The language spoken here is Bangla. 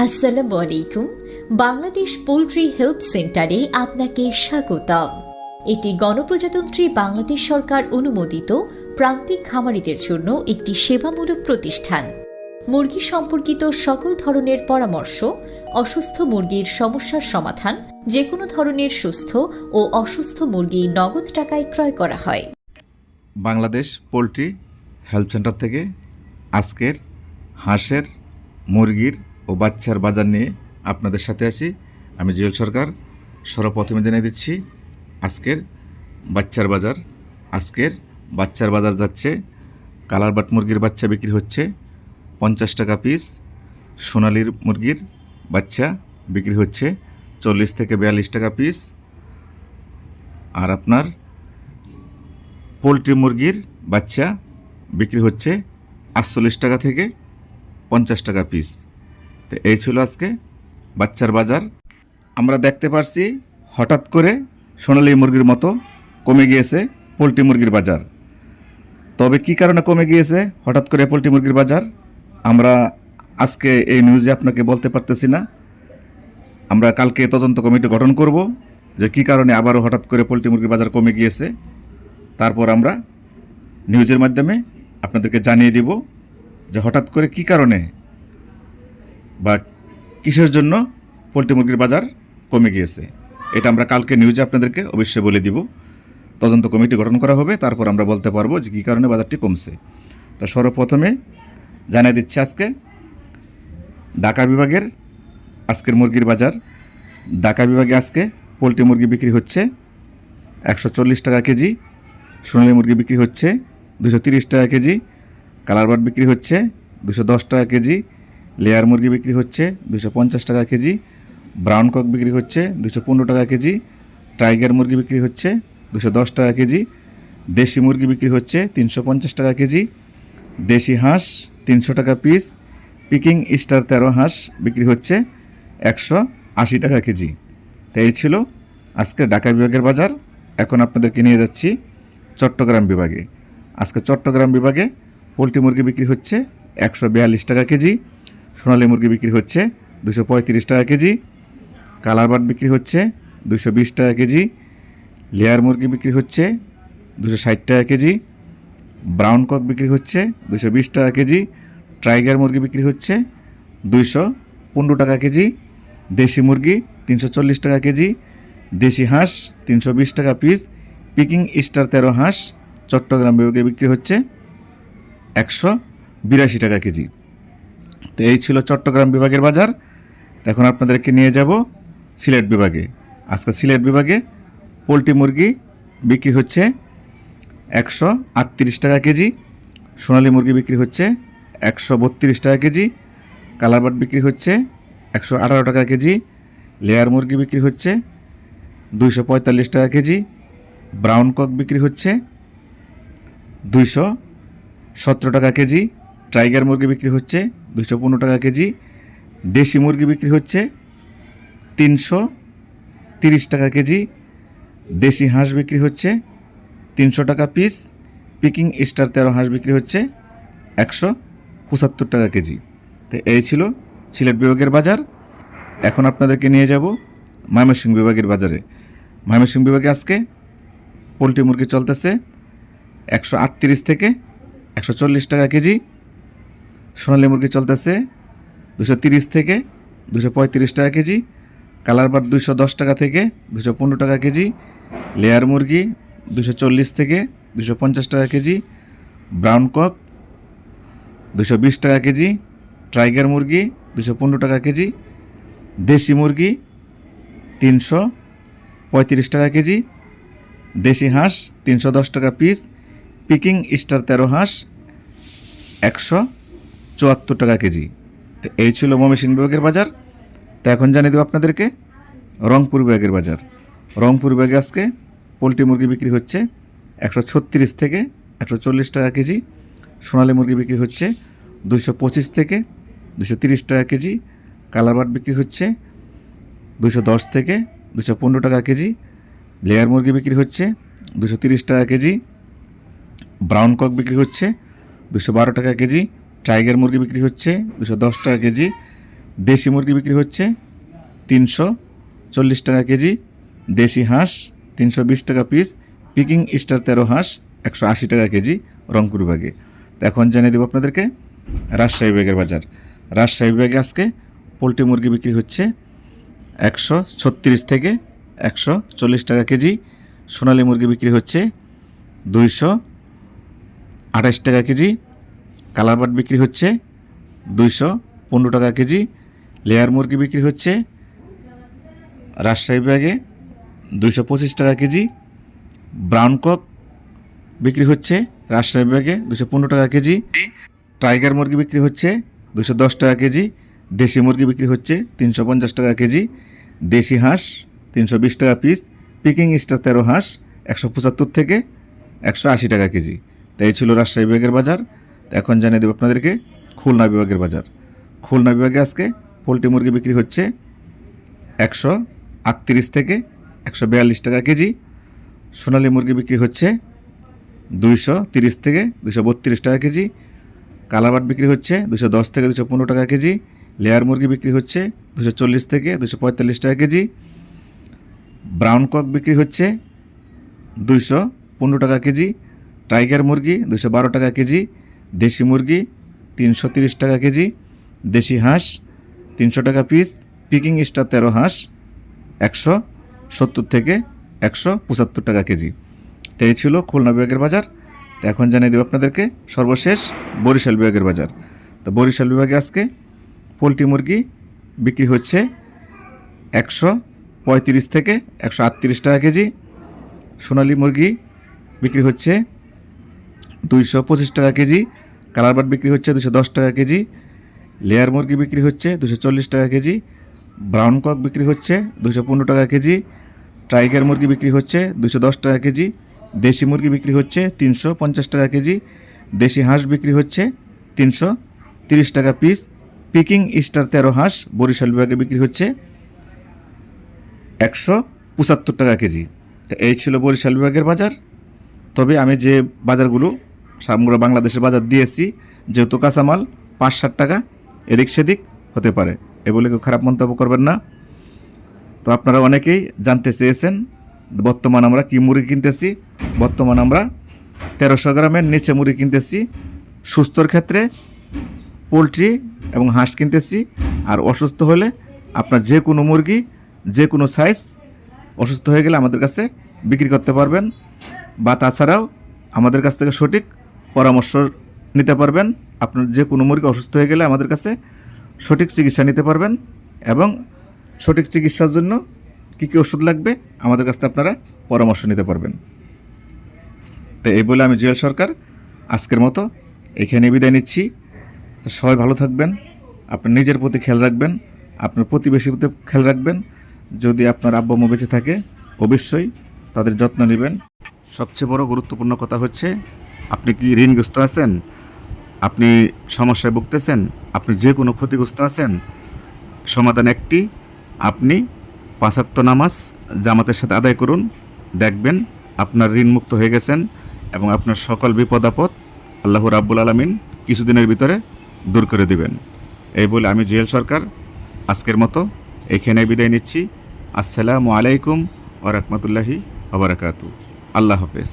আসসালামু আলাইকুম। বাংলাদেশ পোলট্রি হেল্প সেন্টারে আপনাকে স্বাগতম। এটি গণপ্রজাতন্ত্রী বাংলাদেশ সরকার অনুমোদিত প্রান্তিক খামারিদের জন্য একটি সেবামূলক প্রতিষ্ঠান। মুরগি সম্পর্কিত সকল ধরনের পরামর্শ, অসুস্থ মুরগির সমস্যার সমাধান যে কোনো ধরনের সুস্থ ও অসুস্থ মুরগি নগদ টাকায় ক্রয় করা হয়। বাংলাদেশ পোলট্রি হেলথ সেন্টার থেকে আজকের হাঁসের, মুরগির ও বাচ্চার বাজার নিয়ে আপনাদের সাথে আছি। আমি জুয়েল সরকার, সর্বপ্রথমে জানিয়ে দিচ্ছি, আজকের বাচ্চার বাজার, আজকের বাচ্চার বাজার যাচ্ছে, কালার বাট মুরগির বাচ্চা বিক্রি হচ্ছে, পঞ্চাশ টাকা পিস সোনালির মুরগির বাচ্চা বিক্রি হচ্ছে, চল্লিশ থেকে বিয়াল্লিশ টাকা পিস আর আপনার পোলট্রি মুরগির বাচ্চা বিক্রি হচ্ছে আটচল্লিশ টাকা থেকে পঞ্চাশ টাকা পিস তো এই ছিল আজকে বাচ্চার বাজার। আমরা দেখতে পারছি হঠাৎ করে সোনালী মুরগির মতো কমে গিয়েছে পোলট্রি মুরগির বাজার। তবে কি কারণে কমে গিয়েছে? হঠাৎ করে পোলট্রি মুরগির বাজার? আমরা আজকে এই নিউজে আপনাকে বলতে পারতেছি না। আমরা কালকে তদন্ত কমিটি গঠন করব যে কি কারণে আবারও হঠাৎ করে পোলট্রি মুরগির বাজার কমে গিয়েছে। তারপর আমরা নিউজের মাধ্যমে আপনাদেরকে জানিয়ে দিব যে হঠাৎ করে কি কারণে বা কিসের জন্য পোলট্রি মুরগির বাজার কমে গিয়েছে? এটা আমরা কালকে নিউজে আপনাদেরকে অবশ্যই বলে দিব। তদন্ত কমিটি গঠন করা হবে, তারপর আমরা বলতে পারব যে কী কারণে বাজারটি কমছে। তা সর্বপ্রথমে জানিয়ে দিচ্ছি আজকে, ঢাকা বিভাগের আজকের মুরগির বাজার। ঢাকা বিভাগে আজকে পোলট্রি মুরগি বিক্রি হচ্ছে একশো চল্লিশ টাকা কেজি, সোনালী মুরগি বিক্রি হচ্ছে দুশো টাকা কেজি, কালার বাট বিক্রি হচ্ছে দশ টাকা কেজি লেয়ার মুরগি বিক্রি হচ্ছে দুশো পঞ্চাশ টাকা কেজি, ব্রাউন কক বিক্রি হচ্ছে দুশো পনেরো টাকা কেজি, টাইগার মুরগি বিক্রি হচ্ছে দুশো দশ টাকা কেজি, দেশি মুরগি বিক্রি হচ্ছে তিনশো পঞ্চাশ টাকা কেজি, দেশি হাঁস তিনশো টাকা পিস, পিকিং স্টার তেরো হাঁস বিক্রি হচ্ছে একশো আশি টাকা কেজি। তাই এই ছিল আজকে ঢাকা বিভাগের বাজার। এখন আপনাদেরকে নিয়ে যাচ্ছি চট্টগ্রাম বিভাগে। আজকে চট্টগ্রাম বিভাগে পোলট্রি মুরগি বিক্রি হচ্ছে একশো বিয়াল্লিশ টাকা কেজি সোনালী মুরগি বিক্রি হচ্ছে দুশো পঁয়ত্রিশ টাকা কেজি, কালার বাট বিক্রি হচ্ছে দুশো বিশ টাকা কেজি, লেয়ার মুরগি বিক্রি হচ্ছে দুশো ষাট টাকা কেজি, ব্রাউন কক বিক্রি হচ্ছে দুশো বিশ টাকা কেজি, টাইগার মুরগি বিক্রি হচ্ছে দুইশো পনেরো টাকা কেজি, দেশি মুরগি তিনশো চল্লিশ টাকা কেজি, দেশি হাঁস তিনশো বিশ টাকা পিস পিকিং স্টার তেরো হাঁস, চট্টগ্রাম বিভাগে বিক্রি হচ্ছে একশো বিরাশি টাকা কেজি। তো এই ছিল চট্টগ্রাম বিভাগের বাজার। এখন আপনাদেরকে নিয়ে যাব সিলেট বিভাগে। আজকে সিলেট বিভাগে পোলট্রি মুরগি বিক্রি হচ্ছে একশো আটত্রিশ টাকা কেজি, সোনালী মুরগি বিক্রি হচ্ছে একশো বত্রিশ টাকা কেজি কালারবাট বিক্রি হচ্ছে একশো আঠারো টাকা কেজি, লেয়ার মুরগি বিক্রি হচ্ছে দুইশো পঁয়তাল্লিশ টাকা কেজি, ব্রাউন কক বিক্রি হচ্ছে দুইশো সতেরো টাকা কেজি, টাইগার মুরগি বিক্রি হচ্ছে দুইশো পনেরো টাকা কেজি। দেশি মুরগি বিক্রি হচ্ছে তিনশো তিরিশ টাকা কেজি। দেশি হাঁস বিক্রি হচ্ছে তিনশো টাকা পিস। পিকিং স্টার তেরো হাঁস বিক্রি হচ্ছে একশো পঁচাত্তর টাকা কেজি। তো এই ছিল সিলেট বিভাগের বাজার। এখন আপনাদেরকে নিয়ে যাব ময়মনসিংহ বিভাগের বাজারে। ময়মনসিংহ বিভাগে আজকে পোলট্রি মুরগি চলতেছে একশো আটত্রিশ থেকে একশো চল্লিশ টাকা কেজি। সোনালী মুরগি চলতেছে দুশো তিরিশ থেকে দুশো পঁয়ত্রিশ টাকা কেজি, কালার বার দুশো দশ টাকা থেকে দুশো পনেরো টাকা কেজি, লেয়ার মুরগি দুশো চল্লিশ থেকে দুশো পঞ্চাশ টাকা কেজি, ব্রাউন কক দুশো বিশ টাকা কেজি, টাইগার মুরগি দুশো পনেরো টাকা কেজি, দেশি মুরগি তিনশো পঁয়ত্রিশ টাকা কেজি, দেশি হাঁস তিনশো দশ টাকা পিস পিকিং স্টার তেরো হাঁস একশো চুয়াত্তর টাকা কেজি। তো এই ছিল ময়মনসিংহ বিভাগের বাজার। তো এখন জানিয়ে দেবো আপনাদেরকে রংপুর বিভাগের বাজার। রংপুর বিভাগে আজকে পোলট্রি মুরগি বিক্রি হচ্ছে একশো ছত্রিশ থেকে একশো চল্লিশ টাকা কেজি। সোনালী মুরগি বিক্রি হচ্ছে দুশো পঁচিশ থেকে দুশো তিরিশ টাকা কেজি। কালারবাট বিক্রি হচ্ছে দুশো দশ থেকে দুশো পনেরো টাকা কেজি। লেয়ার মুরগি বিক্রি হচ্ছে দুশো তিরিশ টাকা কেজি। ব্রাউন কক বিক্রি হচ্ছে দুশো বারো টাকা কেজি। টাইগার মুরগি বিক্রি হচ্ছে দুশো দশ টাকা কেজি, দেশি মুরগি বিক্রি হচ্ছে তিনশো চল্লিশ টাকা কেজি, দেশি হাঁস তিনশো বিশ টাকা পিস পিকিং স্টার তেরো হাঁস একশো আশি টাকা কেজি রংপুর বিভাগে। তো এখন জানিয়ে দেবো আপনাদেরকে রাজশাহী বিভাগের বাজার। রাজশাহী বিভাগে আজকে পোলট্রি মুরগি বিক্রি হচ্ছে একশো ছত্রিশ থেকে একশো চল্লিশ টাকা কেজি, সোনালী মুরগি বিক্রি হচ্ছে দুইশো আঠাশ টাকা কেজি কালারবাট বিক্রি হচ্ছে দুইশো পনেরো টাকা কেজি। লেয়ার মুরগি বিক্রি হচ্ছে রাজশাহী ব্যাগে দুইশো পঁচিশ টাকা কেজি। ব্রাউন কক বিক্রি হচ্ছে রাজশাহী ব্যাগে দুশো পনেরো টাকা কেজি। টাইগার মুরগি বিক্রি হচ্ছে দুশো দশ টাকা কেজি। দেশি মুরগি বিক্রি হচ্ছে তিনশো পঞ্চাশ টাকা কেজি। দেশি হাঁস তিনশো বিশ টাকা পিস। পিকিং স্টার তেরো হাঁস একশো পঁচাত্তর থেকে একশো আশি টাকা কেজি। তাই ছিল রাজশাহী ব্যাগের বাজার। এখন জানিয়ে দেবো আপনাদেরকে খুলনা বিভাগের বাজার। খুলনা বিভাগে আজকে পোলট্রি মুরগি বিক্রি হচ্ছে একশো আটত্রিশ থেকে একশো বিয়াল্লিশ টাকা কেজি। সোনালী মুরগি বিক্রি হচ্ছে দুইশো তিরিশ থেকে দুশো বত্রিশ টাকা কেজি। কালাবাট বিক্রি হচ্ছে দুশো দশ থেকে দুশো পনেরো টাকা কেজি। লেয়ার মুরগি বিক্রি হচ্ছে দুশো চল্লিশ থেকে দুশো পঁয়তাল্লিশ টাকা কেজি। ব্রাউন কক বিক্রি হচ্ছে দুইশো পনেরো টাকা কেজি। টাইগার মুরগি দুশো বারো টাকা কেজি। দেশি মুরগি তিনশো তিরিশ টাকা কেজি, দেশি হাঁস তিনশো টাকা পিস পিকিং স্টার তেরো হাঁস একশো সত্তর থেকে একশো পঁচাত্তর টাকা কেজি। তো এই ছিল খুলনা বিভাগের বাজার। তো এখন জানিয়ে দেবো আপনাদেরকে সর্বশেষ বরিশাল বিভাগের বাজার। তো বরিশাল বিভাগে আজকে পোলট্রি মুরগি বিক্রি হচ্ছে একশো পঁয়ত্রিশ থেকে একশো আটত্রিশ টাকা কেজি। সোনালী মুরগি বিক্রি হচ্ছে দুইশো পঁচিশ টাকা কেজি। কালারবাট বিক্রি হচ্ছে দুশো দশ টাকা কেজি, লেয়ার মুরগি বিক্রি হচ্ছে দুশো চল্লিশ টাকা কেজি, ব্রাউন কক বিক্রি হচ্ছে দুশো পনেরো টাকা কেজি, টাইগার মুরগি বিক্রি হচ্ছে দুশো দশ টাকা কেজি, দেশি মুরগি বিক্রি হচ্ছে তিনশো পঞ্চাশ টাকা কেজি, দেশি হাঁস বিক্রি হচ্ছে তিনশো তিরিশ টাকা পিস, পিকিং স্টার তেরো হাঁস, বরিশাল বিভাগে বিক্রি হচ্ছে একশো পঁচাত্তর টাকা কেজি। তো এই ছিল বরিশাল বিভাগের বাজার। তবে আমি যে বাজারগুলো সামগ্র বাংলাদেশের বাজার দিয়েছি, যেহেতু কাঁচামাল পাঁচ ষাট টাকা, এদিক সেদিক হতে পারে। এ বলে কেউ খারাপ মন্তব্য করবেন না। তো আপনারা অনেকেই জানতে চেয়েছেন, বর্তমান আমরা কি মুড়ি কিনতেছি? বর্তমান আমরা তেরোশো গ্রামের নিচে মুড়ি কিনতেছি, সুস্থর ক্ষেত্রে পোলট্রি এবং হাঁস কিনতেছি, আর অসুস্থ হলে আপনার যে কোনো মুরগি, যে কোনো সাইজ অসুস্থ হয়ে গেলে আমাদের কাছে বিক্রি করতে পারবেন, বা তাছাড়াও আমাদের কাছ থেকে সঠিক পরামর্শ নিতে পারবেন। আপনার যে কোনো মুরগি অসুস্থ হয়ে গেলে আমাদের কাছে সঠিক চিকিৎসা নিতে পারবেন এবং সঠিক চিকিৎসার জন্য কী কী ওষুধ লাগবে আমাদের কাছ আপনারা পরামর্শ নিতে পারবেন। তো এই বলে আমি জুয়েল সরকার আজকের মতো এখানে বিদায় নিচ্ছি। তো সবাই ভালো থাকবেন, আপনার নিজের প্রতি খেয়াল রাখবেন, আপনার প্রতিবেশীর প্রতি খেয়াল রাখবেন। যদি আপনার আব্বা আম্মা বেঁচে থাকে, অবশ্যই তাদের যত্ন নেবেন। সবচেয়ে বড় গুরুত্বপূর্ণ কথা হচ্ছে আপনি কি ঋণগ্রস্ত আছেন? আপনি সমস্যায় ভুগতেছেন? আপনি যে কোনো ক্ষতিগ্রস্ত আছেন? সমাধান একটি, আপনি পাঁচাত্ত নামাজ জামাতের সাথে আদায় করুন, দেখবেন আপনার ঋণমুক্ত হয়ে গেছেন এবং আপনার সকল বিপদ আপদ আল্লাহ রাব্বুল আলমিন কিছুদিনের ভিতরে দূর করে দিবেন। এই বলে আমি জুয়েল সরকার আজকের মতো এখানে বিদায় নিচ্ছি। আসসালামু আলাইকুম ওরহমতুল্লাহি আবরাকাতু আল্লাহ হাফেজ।